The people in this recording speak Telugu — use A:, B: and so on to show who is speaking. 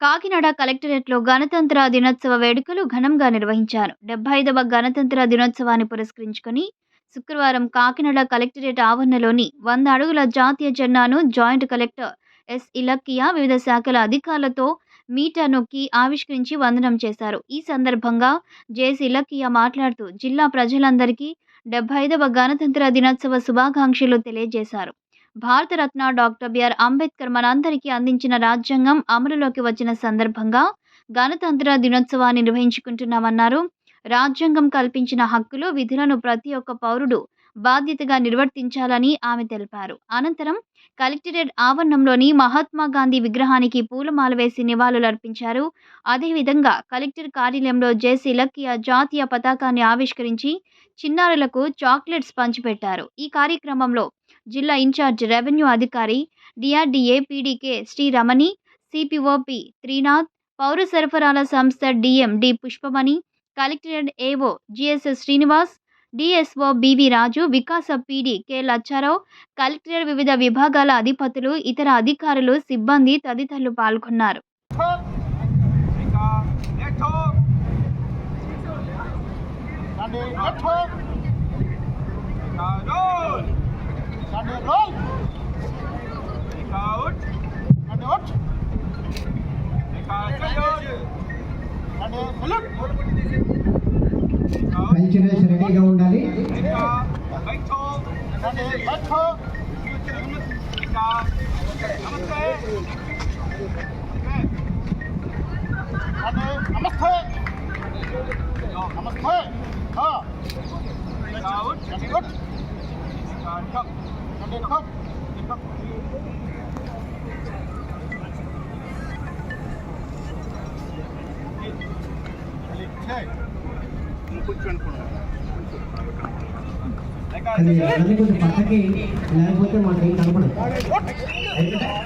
A: కాకినాడ కలెక్టరేట్లో గణతంత్ర దినోత్సవ వేడుకలు ఘనంగా నిర్వహించారు. డెబ్బై ఐదవ గణతంత్ర దినోత్సవాన్ని పురస్కరించుకొని శుక్రవారం కాకినాడ కలెక్టరేట్ ఆవరణలోని వంద అడుగుల జాతీయ జెండాను జాయింట్ కలెక్టర్ ఎస్ ఇలక్కియా వివిధ శాఖల అధికారులతో మీటా నొక్కి ఆవిష్కరించి వందనం చేశారు. ఈ సందర్భంగా జేసి ఇలక్కియా మాట్లాడుతూ జిల్లా ప్రజలందరికీ డెబ్బై ఐదవ గణతంత్ర దినోత్సవ శుభాకాంక్షలు తెలియజేశారు. భారతరత్న డాక్టర్ బిఆర్ అంబేద్కర్ మనందరికీ అందించిన రాజ్యాంగం అమలులోకి వచ్చిన సందర్భంగా గణతంత్ర దినోత్సవాన్ని నిర్వహించుకుంటున్నామన్నారు. రాజ్యాంగం కల్పించిన హక్కులు విధులను ప్రతి ఒక్క పౌరుడు బాధ్యతగా నిర్వర్తించాలని ఆమె తెలిపారు. అనంతరం కలెక్టరేట్ ఆవరణంలోని మహాత్మా గాంధీ విగ్రహానికి పూలమాల వేసి నివాళులర్పించారు. అదేవిధంగా కలెక్టర్ కార్యాలయంలో జేసీ లక్కియా జాతీయ పతాకాన్ని ఆవిష్కరించి చిన్నారులకు చాక్లెట్స్ పంచిపెట్టారు ఈ కార్యక్రమంలో జిల్లా ఇన్ఛార్జ్ రెవెన్యూ అధికారి డిఆర్డీఏ పీడీకే శ్రీ రమణి సిపిఓపి త్రినాథ్ పౌర సరఫరాల సంస్థ DM D Pushpamani collectorate AO GSS Srinivas DSO BV Raju Vikasa PD K Lachcharao collectorate వివిధ విభాగాల అధిపతులు ఇతర అధికారులు సిబ్బంది తదితరులు పాల్గొన్నారు.
B: roll,
C: ఇంకా అవుట్
B: Sunday out,
C: ఇంకా సల్యూట్
B: Sunday salute,
C: ఇంకా
D: కల్చరల్స్ రెడీగా ఉండాలి
C: ఇంకా బైక్
B: Sunday network,
C: ఇంకా నమస్తే
B: Sunday namaste, namaste, ha,
C: ఇంకా అవుట్
B: Sunday out,
C: ఇంకా కప్
B: Sunday cup,
C: ఇంకా
D: అది అన్ని కొంచెం పక్కకి లేకపోతే మాకు ఏం కనపడదు
B: Sunday out,